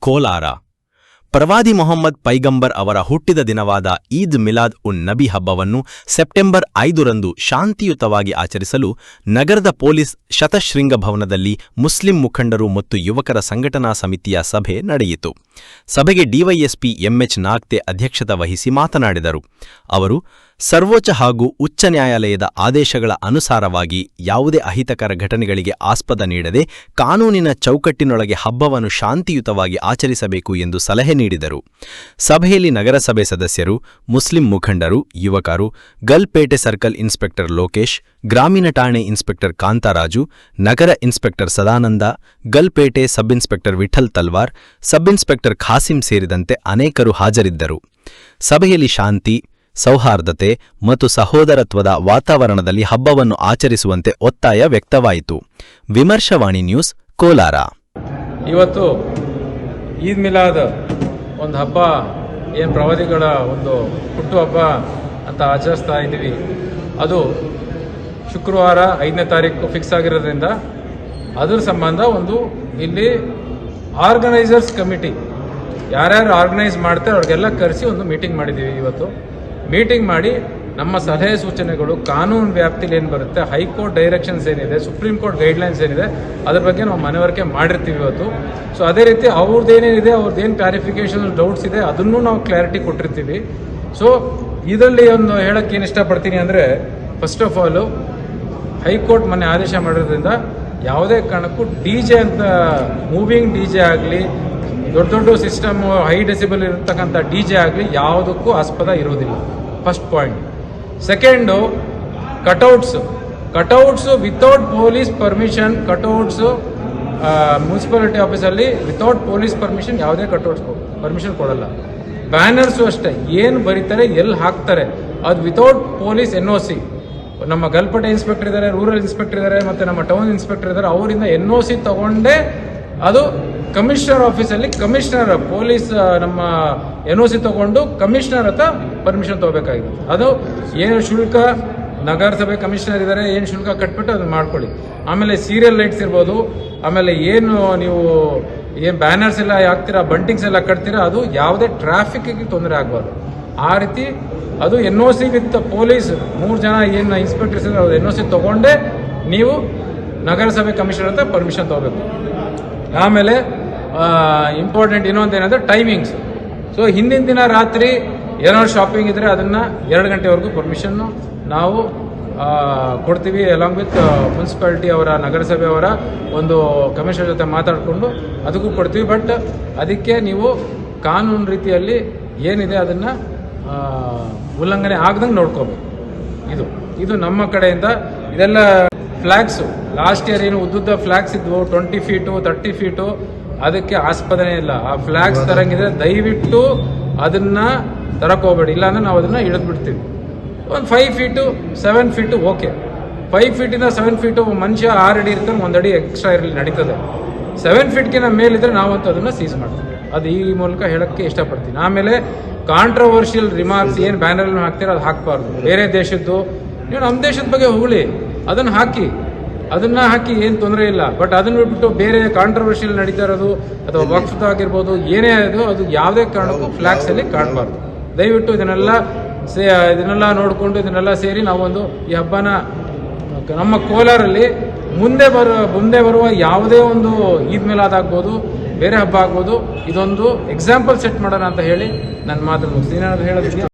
ಕೋಲಾರ. ಪ್ರವಾದಿ ಮೊಹಮ್ಮದ್ ಪೈಗಂಬರ್ ಅವರ ಹುಟ್ಟಿದ ದಿನವಾದ ಈದ್ ಮಿಲಾದ್ ಉನ್ ನಬಿ ಹಬ್ಬವನ್ನು ಸೆಪ್ಟೆಂಬರ್ ಐದರಂದು ಶಾಂತಿಯುತವಾಗಿ ಆಚರಿಸಲು ನಗರದ ಪೊಲೀಸ್ ಶತಶೃಂಗ ಭವನದಲ್ಲಿ ಮುಸ್ಲಿಂ ಮುಖಂಡರು ಮತ್ತು ಯುವಕರ ಸಂಘಟನಾ ಸಮಿತಿಯ ಸಭೆ ನಡೆಯಿತು. ಸಭೆಗೆ ಡಿವೈಎಸ್ಪಿ ಎಂಎಚ್ ನಾಗ್ತೆ ಅಧ್ಯಕ್ಷತೆ ವಹಿಸಿ ಮಾತನಾಡಿದರು. ಅವರು, ಸರ್ವೋಚ್ಚ ಹಾಗೂ ಉಚ್ಚ ನ್ಯಾಯಾಲಯದ ಆದೇಶಗಳ ಅನುಸಾರವಾಗಿ ಯಾವುದೇ ಅಹಿತಕರ ಘಟನೆಗಳಿಗೆ ಆಸ್ಪದ ನೀಡದೆ ಕಾನೂನಿನ ಚೌಕಟ್ಟಿನೊಳಗೆ ಹಬ್ಬವನ್ನು ಶಾಂತಿಯುತವಾಗಿ ಆಚರಿಸಬೇಕು ಎಂದು ಸಲಹೆ ನೀಡಿದರು. ಸಭೆಯಲ್ಲಿ ನಗರಸಭೆ ಸದಸ್ಯರು, ಮುಸ್ಲಿಂ ಮುಖಂಡರು, ಯುವಕರು, ಗಲ್ಪೇಟೆ ಸರ್ಕಲ್ ಇನ್ಸ್ಪೆಕ್ಟರ್ ಲೋಕೇಶ್, ಗ್ರಾಮೀಣ ಠಾಣೆ ಇನ್ಸ್ಪೆಕ್ಟರ್ ಕಾಂತಾರಾಜು, ನಗರ inspector Sadananda, Gulpete sub inspector Vittal Talwar, sub inspector Khasim ಸೇರಿದಂತೆ ಅನೇಕರು ಹಾಜರಿದ್ದರು. ಸಭೆಯಲ್ಲಿ ಶಾಂತಿ, ಸೌಹಾರ್ದತೆ ಮತ್ತು ಸಹೋದರತ್ವದ ವಾತಾವರಣದಲ್ಲಿ ಹಬ್ಬವನ್ನು ಆಚರಿಸುವಂತೆ ಒತ್ತಾಯ ವ್ಯಕ್ತವಾಯಿತು. ವಿಮರ್ಶವಾಣಿ ನ್ಯೂಸ್, ಕೋಲಾರ. ಇವತ್ತು ಈದ್ ಮಿಲಾದ್ ಒಂದು ಹಬ್ಬ, ಏನು ಪ್ರವಾದಿಗಳ ಒಂದು ಹುಟ್ಟುಹಬ್ಬ ಅಂತ ಆಚರಿಸ್ತಾ ಇದ್ದೀವಿ. ಅದು ಶುಕ್ರವಾರ ಐದನೇ ತಾರೀಕು ಫಿಕ್ಸ್ ಆಗಿರೋದ್ರಿಂದ ಅದರ ಸಂಬಂಧ ಒಂದು ಇಲ್ಲಿ ಆರ್ಗನೈಸರ್ಸ್ ಕಮಿಟಿ ಯಾರ್ಯಾರು ಆರ್ಗನೈಸ್ ಮಾಡ್ತಾರೆ, ಅವ್ರಿಗೆಲ್ಲ ಕರೆಸಿ ಒಂದು ಮೀಟಿಂಗ್ ಮಾಡಿದ್ದೀವಿ ಇವತ್ತು. ಮೀಟಿಂಗ್ ಮಾಡಿ ನಮ್ಮ ಸಲಹೆ ಸೂಚನೆಗಳು, ಕಾನೂನು ವ್ಯಾಪ್ತಿಲಿ ಏನು ಬರುತ್ತೆ, ಹೈಕೋರ್ಟ್ ಡೈರೆಕ್ಷನ್ಸ್ ಏನಿದೆ, ಸುಪ್ರೀಂ ಕೋರ್ಟ್ ಗೈಡ್ಲೈನ್ಸ್ ಏನಿದೆ, ಅದ್ರ ಬಗ್ಗೆ ನಾವು ಮನವರಿಕೆ ಮಾಡಿರ್ತೀವಿ ಇವತ್ತು. ಸೊ ಅದೇ ರೀತಿ ಅವ್ರದ್ದೇನೇನಿದೆ ಅವ್ರದ್ದೇನು ಕ್ಲಾರಿಫಿಕೇಶನ್ ಡೌಟ್ಸ್ ಇದೆ, ಅದನ್ನು ನಾವು ಕ್ಲಾರಿಟಿ ಕೊಟ್ಟಿರ್ತೀವಿ. ಸೊ ಇದರಲ್ಲಿ ಒಂದು ಹೇಳಕ್ಕೆ ಏನು ಇಷ್ಟಪಡ್ತೀನಿ ಅಂದರೆ ಫಸ್ಟ್ ಆಫ್ ಆಲು ಹೈಕೋರ್ಟ್ ಮೊನ್ನೆ ಆದೇಶ ಮಾಡಿರೋದ್ರಿಂದ ಯಾವುದೇ ಕಾರಣಕ್ಕೂ ಡಿ ಜೆ ಅಂತ ಮೂವಿಂಗ್ ಡಿ ಜೆ ಆಗಲಿ ದೊಡ್ಡ ದೊಡ್ಡ ಸಿಸ್ಟಮ್ ಹೈ ಡೆಸಿಬಲ್ ಇರತಕ್ಕಂಥ ಡಿ ಜೆ ಆಗಲಿ ಯಾವುದಕ್ಕೂ ಆಸ್ಪದ ಇರೋದಿಲ್ಲ first point second cutouts cutouts without police permission cutouts municipality ಆಫೀಸಲ್ಲಿ ವಿತೌಟ್ ಪೊಲೀಸ್ ಪರ್ಮಿಷನ್ ಯಾವುದೇ ಕಟೌಟ್ಸ್ ಪರ್ಮಿಷನ್ ಕೊಡಲ್ಲ. ಬ್ಯಾನರ್ಸು ಅಷ್ಟೇ. ಏನು ಬರೀತಾರೆ ಎಲ್ಲಿ ಹಾಕ್ತಾರೆ, ಅದು without police N O C ನಮ್ಮ ಗಲ್ಪಟೆ ಇನ್ಸ್ಪೆಕ್ಟರ್ ಇದ್ದಾರೆ ರೂರಲ್ ಇನ್ಸ್ಪೆಕ್ಟರ್ ಇದ್ದಾರೆ ಮತ್ತು ನಮ್ಮ ಟೌನ್ ಇನ್ಸ್ಪೆಕ್ಟರ್ ಇದ್ದಾರೆ ಅವರಿಂದ ಎನ್ ಒ ಸಿ ತಗೊಂಡೇ ಅದು ಕಮಿಷನರ್ ಆಫೀಸಲ್ಲಿ ಕಮಿಷನರ್, ಪೊಲೀಸ್ ನಮ್ಮ ಎನ್ ಒ ಸಿ ತಗೊಂಡು ಕಮಿಷನರ್ ಹತ್ರ ಪರ್ಮಿಷನ್ ತಗೋಬೇಕಾಗಿದೆ ಅದು ಏನು ಶುಲ್ಕ, ನಗರಸಭೆ ಕಮಿಷನರ್ ಇದ್ದಾರೆ ಏನು ಶುಲ್ಕ ಕಟ್ಬಿಟ್ಟು ಅದನ್ನ ಮಾಡ್ಕೊಳ್ಳಿ. ಆಮೇಲೆ ಸೀರಿಯಲ್ ಲೈಟ್ಸ್ ಇರ್ಬೋದು, ಆಮೇಲೆ ಏನು ನೀವು ಏನು ಬ್ಯಾನರ್ಸ್ ಎಲ್ಲ ಹಾಕ್ತೀರಾ ಬಂಟಿಂಗ್ಸ್ ಎಲ್ಲ ಕಟ್ತೀರಾ, ಅದು ಯಾವುದೇ ಟ್ರಾಫಿಕ್ಗೆ ತೊಂದರೆ ಆಗಬಾರ್ದು. ಆ ರೀತಿ ಅದು N O C with police, ಮೂರು ಜನ ಏನು ಇನ್ಸ್ಪೆಕ್ಟರ್ಸ್ ಇದ್ದಾರೆ ಅವ್ರು ಎನ್ ಒ ಸಿ ತೊಗೊಂಡೇ ನೀವು ನಗರಸಭೆ ಕಮಿಷನರ್ ಹತ್ರ ಪರ್ಮಿಷನ್ ತಗೋಬೇಕು. ಆಮೇಲೆ ಇಂಪಾರ್ಟೆಂಟ್ ಇನ್ನೊಂದು ಏನಂದ್ರೆ ಟೈಮಿಂಗ್ಸ್ ಸೊ ಹಿಂದಿನ ದಿನ ರಾತ್ರಿ ಏನಾದ್ರು ಶಾಪಿಂಗ್ ಇದ್ರೆ ಅದನ್ನ ಎರಡು ಗಂಟೆವರೆಗೂ ಪರ್ಮಿಷನ್ನು ನಾವು ಕೊಡ್ತೀವಿ ಅಲಾಂಗ್ ವಿತ್ ಮುನ್ಸಿಪಾಲಿಟಿ ಅವರ, ನಗರಸಭೆ ಅವರ ಒಂದು ಕಮಿಷನರ್ ಜೊತೆ ಮಾತಾಡಿಕೊಂಡು ಅದಕ್ಕೂ ಕೊಡ್ತೀವಿ. ಬಟ್ ಅದಕ್ಕೆ ನೀವು ಕಾನೂನು ರೀತಿಯಲ್ಲಿ ಏನಿದೆ ಅದನ್ನ ಉಲ್ಲಂಘನೆ ಆಗದಂಗೆ ನೋಡ್ಕೋಬೇಕು. ಇದು ಇದು ನಮ್ಮ ಕಡೆಯಿಂದ ಇದೆಲ್ಲ ಫ್ಲಾಗ್ಸು ಲಾಸ್ಟ್ ಇಯರ್ ಏನು ಉದ್ದುದ್ದ ಫ್ಲಾಗ್ಸ್ ಇದ್ವು ಟ್ವೆಂಟಿ ಫೀಟು ತರ್ಟಿ ಫೀಟು ಅದಕ್ಕೆ ಆಸ್ಪದನೆ ಇಲ್ಲ. ಆ ಫ್ಲಾಗ್ಸ್ ತರಂಗಿದ್ರೆ ದಯವಿಟ್ಟು ಅದನ್ನ ತರಕೋಬೇಡಿ ಇಲ್ಲಾಂದ್ರೆ ನಾವು ಅದನ್ನ ಇಳಿದು ಬಿಡ್ತೀವಿ. ಒಂದು five feet seven feet okay five ಫೀಟಿಂದ seven feet ಮನುಷ್ಯ ಆರು ಅಡಿ ಇರ್ತಾನೆ ಒಂದು ಅಡಿ ಎಕ್ಸ್ಟ್ರಾ ಇರಲಿ ನಡೀತದೆ. ಸೆವೆನ್ ಫೀಟ್ಗಿಂತ ಮೇಲಿದ್ರೆ ನಾವಂತೂ ಅದನ್ನ ಸೀಸ್ ಮಾಡ್ತೀವಿ. ಅದು ಈ ಮೂಲಕ ಹೇಳಕ್ಕೆ ಇಷ್ಟಪಡ್ತೀನಿ. ಆಮೇಲೆ ಕಾಂಟ್ರವರ್ಷಿಯಲ್ ರಿಮಾರ್ಕ್ಸ್ ಏನು ಬ್ಯಾನರ್ ಹಾಕ್ತೀರ ಅದು ಹಾಕಬಾರ್ದು. ಬೇರೆ ದೇಶದ್ದು ನೀವು ನಮ್ಮ ದೇಶದ ಬಗ್ಗೆ ಹೊಗಳಿ ಅದನ್ನ ಹಾಕಿ ಅದನ್ನ ಹಾಕಿ ಏನು ತೊಂದರೆ ಇಲ್ಲ. ಬಟ್ ಅದನ್ನ ಬಿಟ್ಬಿಟ್ಟು ಬೇರೆ ಕಾಂಟ್ರವರ್ಷಿಯಲ್ ನಡೀತಾ ಇರೋದು ಅಥವಾ ವಕ್ಫ್ ಆಗಿರ್ಬೋದು ಏನೇ ಅದು ಅದು ಯಾವುದೇ ಕಾರಣಕ್ಕೂ ಫ್ಲಾಗ್ಸ್ ಅಲ್ಲಿ ಕಾಣಬಾರ್ದು. ದಯವಿಟ್ಟು ಇದನ್ನೆಲ್ಲ ಸೇ ಇದನ್ನೆಲ್ಲ ನೋಡಿಕೊಂಡು ಇದನ್ನೆಲ್ಲ ಸೇರಿ ನಾವೊಂದು ಈ ಹಬ್ಬನ ನಮ್ಮ ಕೋಲಾರಲ್ಲಿ ಮುಂದೆ ಬರುವ ಮುಂದೆ ಬರುವ ಯಾವುದೇ ಒಂದು ಈದ್ ಮೇಲೆ ಆಗ್ಬೋದು ಬೇರೆ ಹಬ್ಬ ಆಗ್ಬೋದು ಇದೊಂದು ಎಕ್ಸಾಂಪಲ್ ಸೆಟ್ ಮಾಡೋಣ ಅಂತ ಹೇಳಿ ನನ್ನ ಮಾತು ಮುಗಿಸ್ತೀನಿ. ಏನಾದ್ರು ಹೇಳೋದಿದೆಯಾ?